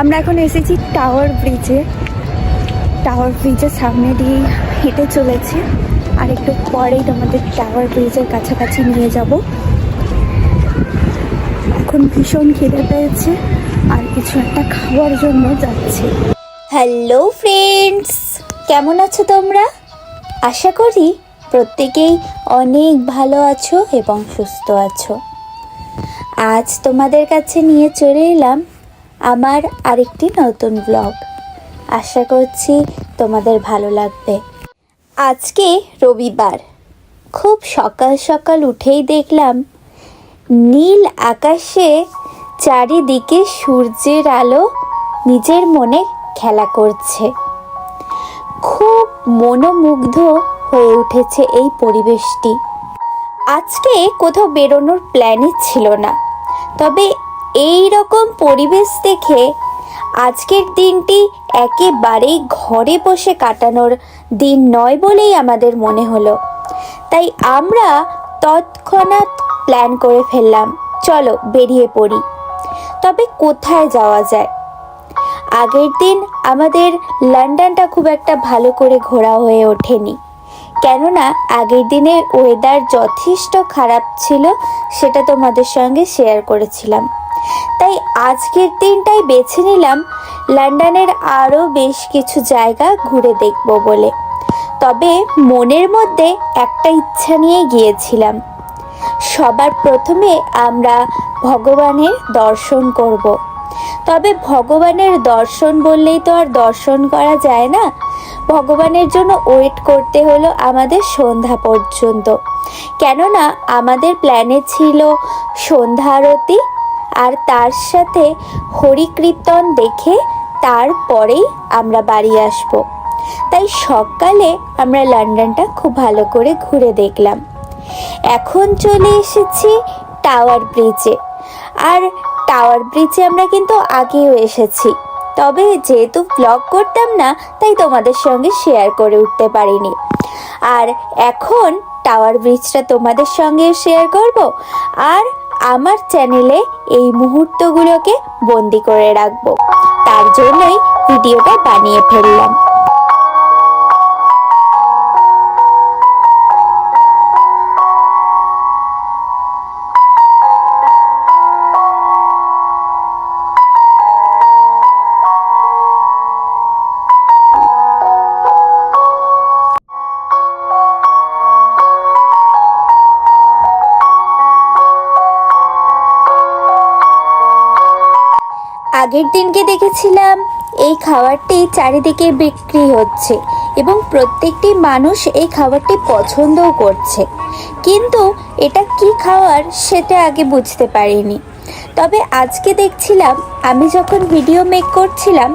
আমরা এখন এসেছি টাওয়ার ব্রিজে টাওয়ার ব্রিজের সামনে দিয়ে হেঁটে চলেছে। আর একটু পরেই তোমাদের টাওয়ার ব্রিজের কাছাকাছি নিয়ে যাব। এখন ভীষণ খিদে পেয়েছে, আর কিছু একটা খাওয়ার জন্য যাচ্ছি। হ্যালো ফ্রেন্ডস কেমন আছো তোমরা? আশা করি প্রত্যেকেই অনেক ভালো আছো এবং সুস্থ আছো। আজ তোমাদের কাছে নিয়ে চলে এলাম আমার আরেকটি নতুন ব্লগ আশা করছি তোমাদের ভালো লাগবে। আজকে রবিবার। খুব সকাল সকাল উঠেই দেখলাম, নীল আকাশে চারিদিকে সূর্যের আলো নিজের মনে খেলা করছে। খুব মনোমুগ্ধ হয়ে উঠেছে এই পরিবেশটি। আজকে কোথাও বেরোনোর প্ল্যানই ছিল না। তবে এই রকম পরিবেশ দেখে আজকের দিনটি একেবারেই ঘরে বসে কাটানোর দিন নয় বলেই আমাদের মনে হলো। তাই আমরা তৎক্ষণাৎ প্ল্যান করে ফেললাম। চলো বেরিয়ে পড়ি। তবে কোথায় যাওয়া যায়? আগের দিন আমাদের লন্ডনটা খুব একটা ভালো করে ঘোরা হয়ে ওঠেনি। কেননা আগের দিনের ওয়েদার যথেষ্ট খারাপ ছিল, সেটা তোমাদের সঙ্গে শেয়ার করেছিলাম। তাই আজকের দিনটাই বেছে নিলাম। লন্ডনের আরও বেশ কিছু জায়গা ঘুরে দেখব বলে। তবে মনের মধ্যে একটা ইচ্ছা নিয়ে গিয়েছিলাম। সবার প্রথমে আমরা ভগবানের দর্শন করব। তবে ভগবানের দর্শন বললেই তো আর দর্শন করা যায় না। ভগবানের জন্য ওয়েট করতে হলো আমাদের সন্ধ্যা পর্যন্ত। কেননা আমাদের প্ল্যানে ছিল সন্ধ্যা আরতি আর তার সাথে হরিকীর্তন দেখে তারপরেই আমরা বাড়ি আসব। তাই সকালে আমরা লন্ডনটা খুব ভালো করে ঘুরে দেখলাম। এখন চলে এসেছি টাওয়ার ব্রিজে। আর টাওয়ার ব্রিজে আমরা কিন্তু আগেও এসেছি। তবে যেহেতু ব্লগ করতাম না, তাই তোমাদের সঙ্গে শেয়ার করে উঠতে পারিনি। আর এখন টাওয়ার ব্রিজটা তোমাদের সঙ্গে শেয়ার করব। আর আমার চ্যানেলে এই মুহূর্তগুলোকে বন্দি করে রাখব। তার জন্যই ভিডিওটা বানিয়ে ফেললাম। আগের দিনকে দেখেছিলাম। এই খাবারটি চারিদিকে বিক্রি হচ্ছে এবং প্রত্যেকটি মানুষ এই খাবারটি পছন্দও করছে। কিন্তু এটা কি খাওয়ার সেটা আগে বুঝতে পারিনি। তবে আজকে দেখছিলাম, আমি যখন ভিডিও মেক করছিলাম,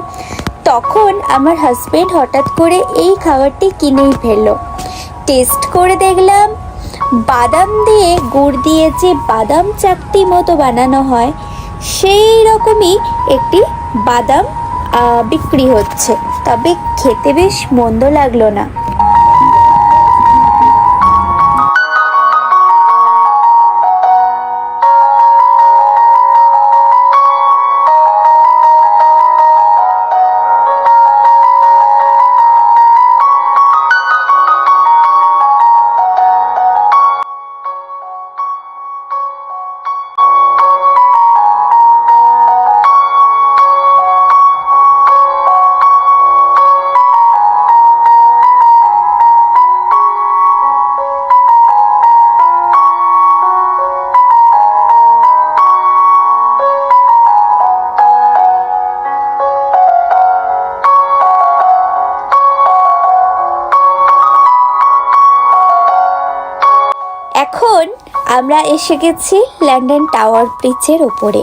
তখন আমার হাজবেন্ড হঠাৎ করে এই খাবারটি কিনেই ফেলল। টেস্ট করে দেখলাম, বাদাম দিয়ে গুড় দিয়ে যে বাদাম চাকতি মতো বানানো হয় সেই রকমই একটি বাদাম বিক্রি হচ্ছে। তবে খেতে বেশ মন্দ লাগল না। আমরা এসে গেছি লন্ডন টাওয়ার ব্রিজের ওপরে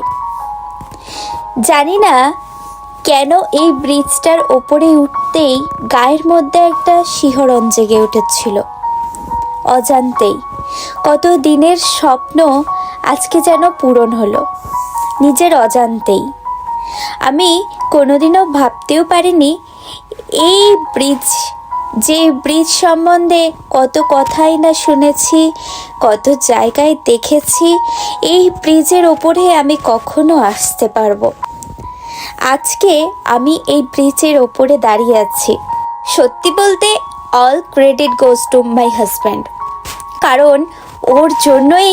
জানি না কেন এই ব্রিজটার ওপরে উঠতেই গায়ের মধ্যে একটা শিহরণ জেগে উঠেছিল। অজান্তেই কত দিনের স্বপ্ন আজকে যেন পূরণ হলো। নিজের অজান্তেই। আমি কোনোদিনও ভাবতেও পারিনি এই ব্রিজ যে ব্রিজ সম্বন্ধে কত কথাই না শুনেছি, কত জায়গায় দেখেছি, এই ব্রিজের ওপরে আমি কখনো আসতে পারব। আজকে আমি এই ব্রিজের ওপরে দাঁড়িয়ে আছি। সত্যি বলতে all credit goes to my husband কারণ, ওর জন্যই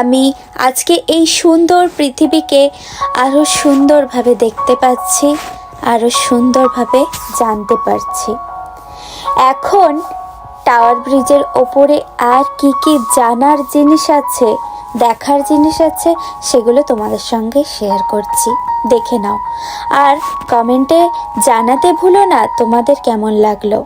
আমি আজকে এই সুন্দর পৃথিবীকে আরও সুন্দরভাবে দেখতে পাচ্ছি আরও সুন্দরভাবে জানতে পারছি। এখন টাওয়ার ব্রিজের ওপরে আর কি কি জানার জিনিস আছে, দেখার জিনিস আছে, সেগুলো তোমাদের সঙ্গে শেয়ার করছি। দেখে নাও। আর কমেন্টে জানাতে ভুলো না, তোমাদের কেমন লাগল?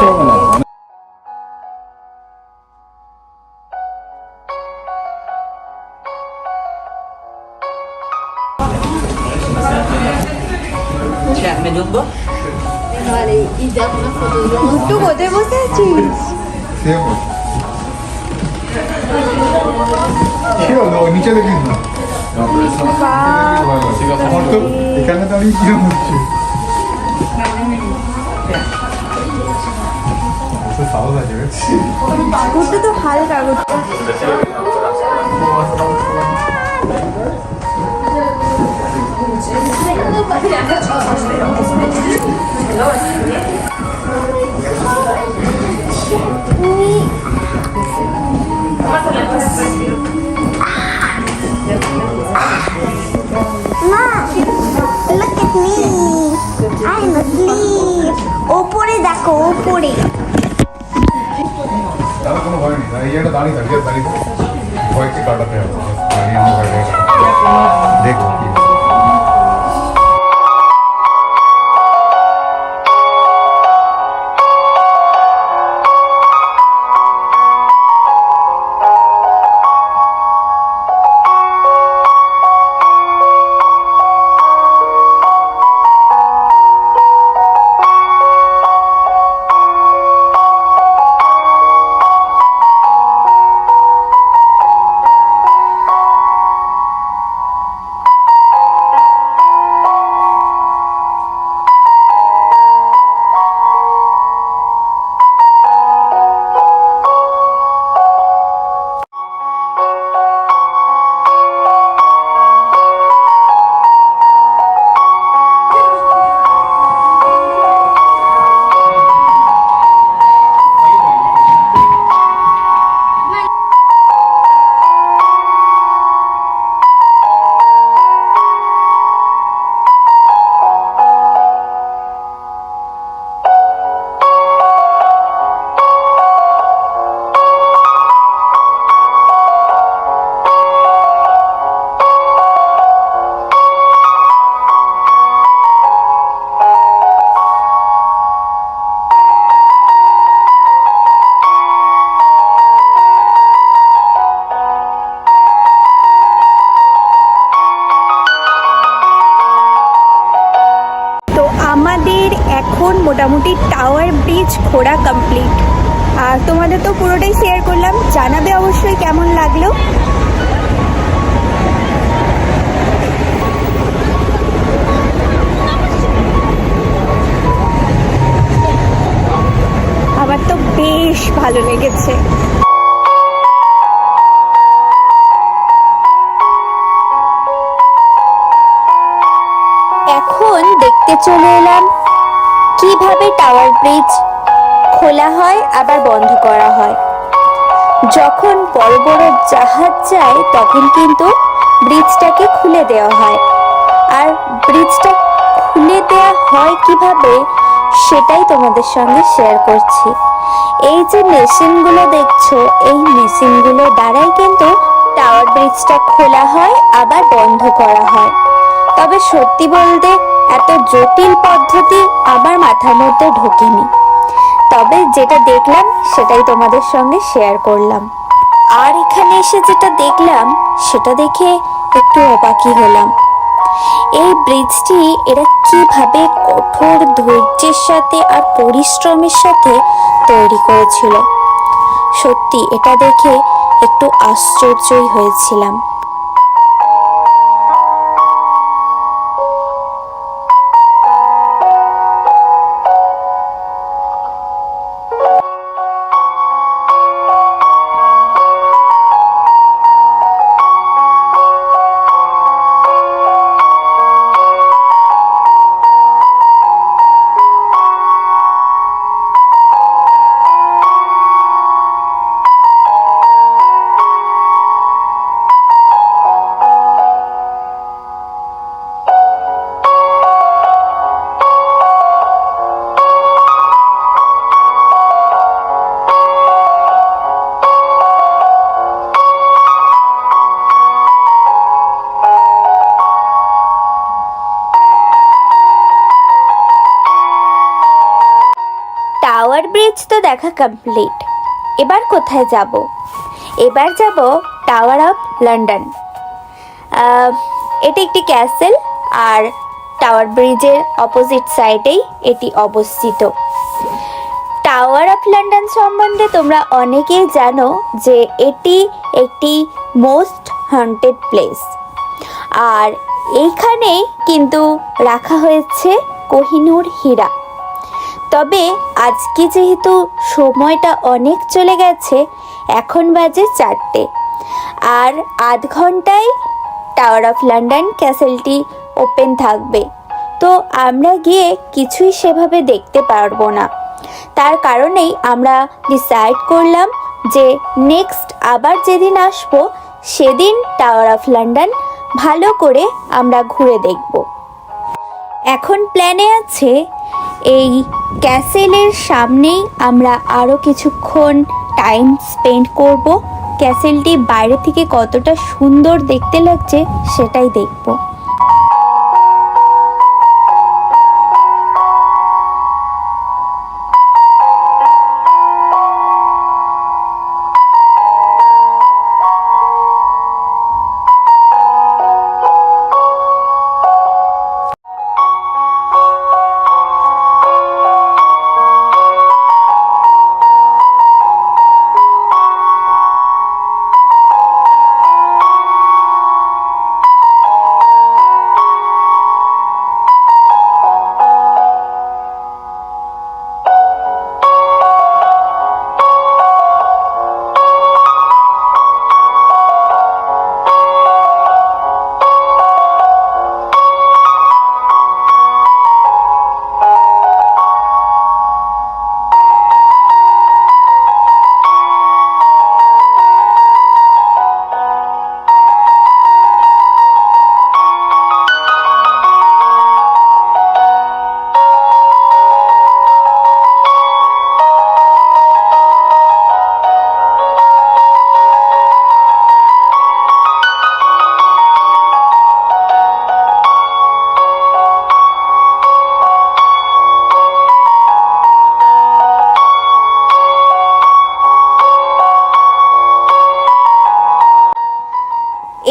চলো ওপরে দেখো ওপরে তার কোনো ভয় নেই এই জায়গাটা দাঁড়িয়ে থাকে দাঁড়িয়ে থাকে ভয়কে কাটাতে হবে জানি আমি ভয়কে দেখো ঘোরা কমপ্লিট আর তোমাদের তো পুরোটাই শেয়ার করলাম। জানাবে অবশ্যই কেমন লাগল। আমার তো বেশ ভালো লেগেছে। এখন দেখতে চলে এলাম কীভাবে টাওয়ার ব্রিজ খোলা হয়, আবার বন্ধ করা হয়। যখন বড় বড় জাহাজ যায়, তখন কিন্তু ব্রিজটাকে খুলে দেওয়া হয়। আর ব্রিজটা খুলে দেওয়া হয় কীভাবে, সেটাই তোমাদের সঙ্গে শেয়ার করছি। এই যে মেশিনগুলো দেখছ, এই মেশিনগুলো দ্বারাই কিন্তু টাওয়ার ব্রিজটা খোলা হয়, আবার বন্ধ করা হয়। তবে সত্যি বলতে, এত জটিল পদ্ধতি আমার মাথার মধ্যে ঢোকেনি। তবে যেটা দেখলাম, সেটাই তোমাদের সঙ্গে শেয়ার করলাম। আর এখানে এসে যেটা দেখলাম, সেটা দেখে একটু অবাকই হলাম। এই ব্রিজটি এরা কীভাবে কঠোর ধৈর্যের সাথে আর পরিশ্রমের সাথে তৈরি করেছিল। সত্যি, এটা দেখে একটু আশ্চর্যই হয়েছিলাম। ব্রিজ তো দেখা কমপ্লিট এবার কোথায় যাব? এবার যাব টাওয়ার অফ লন্ডন এটি একটি ক্যাসেল আর টাওয়ার ব্রিজের অপোজিট সাইডেই এটি অবস্থিত। টাওয়ার অফ লন্ডন সম্বন্ধে তোমরা অনেকেই জানো যে এটি একটি মোস্ট হন্টেড প্লেস আর এইখানেই কিন্তু রাখা হয়েছে কোহিনূর হীরা। তবে আজকে যেহেতু সময়টা অনেক চলে গেছে, এখন বাজে চারটে। আর আধ ঘন্টায় টাওয়ার অফ লন্ডন ক্যাসেলটি ওপেন থাকবে। তো আমরা গিয়ে কিছুই সেভাবে দেখতে পারব না। তার কারণেই আমরা ডিসাইড করলাম যে নেক্সট আবার যেদিন আসব, সেদিন টাওয়ার অফ লন্ডন ভালো করে আমরা ঘুরে দেখব। এখন প্ল্যানে আছে এই ক্যাসেলের সামনেই আমরা আরও কিছুক্ষণ টাইম স্পেন্ড করব। ক্যাসেলটি বাইরে থেকে কতটা সুন্দর দেখতে লাগছে সেটাই দেখব।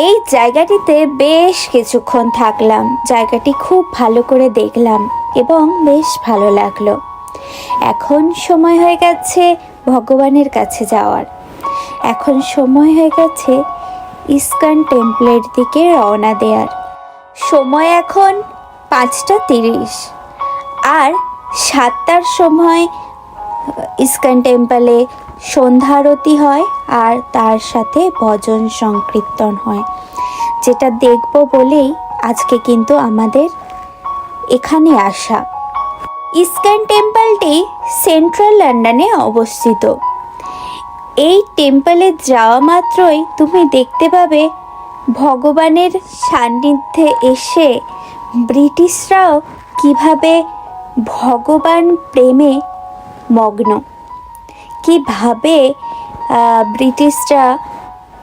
এই জায়গাটিতে বেশ কিছুক্ষণ থাকলাম। জায়গাটি খুব ভালো করে দেখলাম এবং বেশ ভালো লাগল। এখন সময় হয়ে গেছে ভগবানের কাছে যাওয়ার। এখন সময় হয়ে গেছে ইস্কান টেম্পলের দিকে রওনা দেওয়ার সময় এখন পাঁচটা তিরিশ। আর সাতটার সময় ইস্কান টেম্পলে সন্ধ্যা আরতি হয় আর তার সাথে ভজন সংকীর্তন হয়। যেটা দেখব বলেই আজকে কিন্তু আমাদের এখানে আসা। ইস্কন টেম্পলটি সেন্ট্রাল লন্ডনে অবস্থিত। এই টেম্পলে যাওয়া মাত্রই তুমি দেখতে পাবে ভগবানের সান্নিধ্যে এসে ব্রিটিশরাও কীভাবে ভগবান প্রেমে মগ্ন। কীভাবে ব্রিটিশরা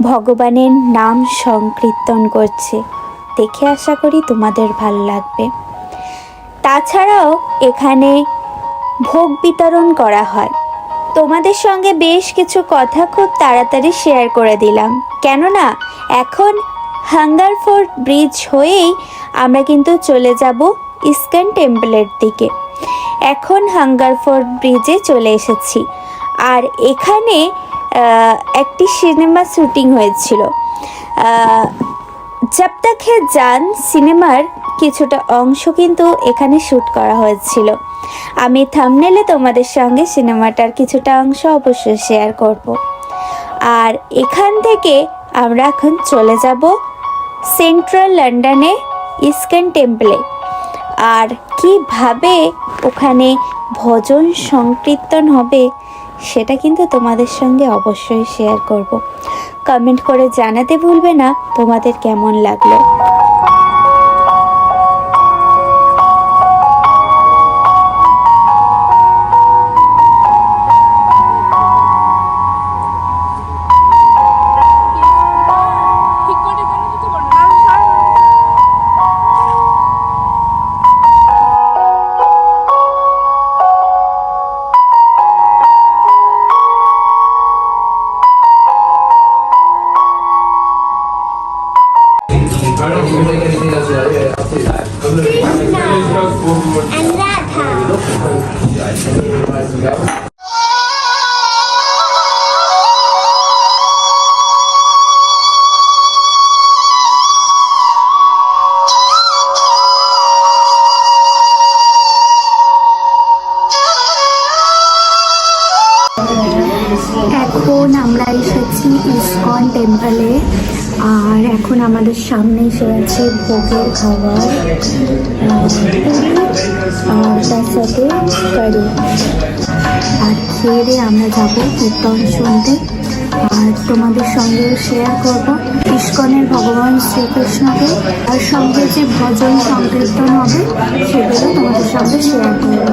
ভগবানের নাম সংকীর্তন করছে, দেখে আশা করি তোমাদের ভালো লাগবে। তাছাড়াও এখানে ভোগ বিতরণ করা হয়। তোমাদের সঙ্গে বেশ কিছু কথা খুব তাড়াতাড়ি শেয়ার করে দিলাম। কেননা, এখন হাঙ্গার ফোর্ট ব্রিজ হয়েই আমরা কিন্তু চলে যাব ইস্কন টেম্পলের দিকে। এখন হাঙ্গার ফোর্ট ব্রিজে চলে এসেছি। আর এখানে একটি সিনেমা শুটিং হয়েছিল। জব তক হে জান সিনেমার কিছুটা অংশ কিন্তু এখানে শ্যুট করা হয়েছিল। আমি থামনেলে তোমাদের সঙ্গে সিনেমাটার কিছুটা অংশ অবশ্যই শেয়ার করব। আর এখান থেকে আমরা এখন চলে যাব সেন্ট্রাল লন্ডনে ইস্কন টেম্পলে আর কীভাবে ওখানে ভজন সংকীর্তন হবে সেটা কিন্তু তোমাদের সঙ্গে অবশ্যই শেয়ার করব। কমেন্ট করে জানাতে ভুলবে না, তোমাদের কেমন লাগল? আমরা এসেছি ইসকন টেম্পলে, আর এখন আমাদের সামনে এসে আছে ভোগের খাবার। আর তার সাথে কারি আর খেয়ে আমরা যাব কীর্তন শুনতে। আর তোমাদের সঙ্গেও শেয়ার করব ইস্কনের ভগবান শ্রীকৃষ্ণকে। আর সঙ্গে যে ভজন সংকীর্তন হবে, সেগুলো তোমাদের সঙ্গে শেয়ার করব।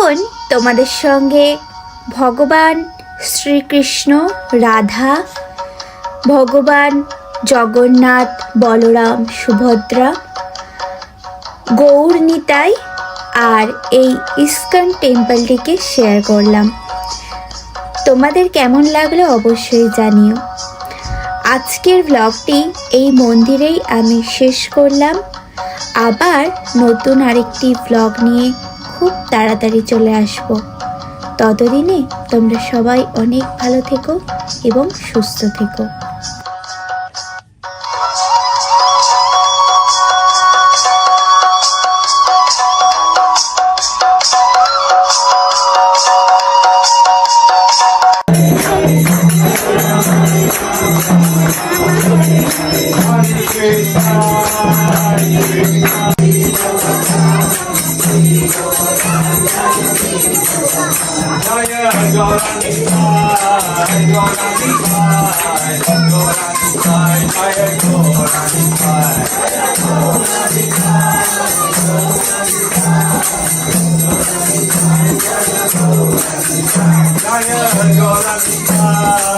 এখন তোমাদের সঙ্গে ভগবান শ্রীকৃষ্ণ রাধা, ভগবান জগন্নাথ বলরাম সুভদ্রা, গৌর নিতাই আর এই ইস্কন টেম্পলটিকে শেয়ার করলাম। তোমাদের কেমন লাগল অবশ্যই জানিও। আজকের ব্লগটি এই মন্দিরেই আমি শেষ করলাম। আবার নতুন আরেকটি ব্লগ নিয়ে খুব তাড়াতাড়ি চলে আসব। ততদিনে তোমরা সবাই অনেক ভালো থেকো এবং সুস্থ থেকো। Jaya Gorakita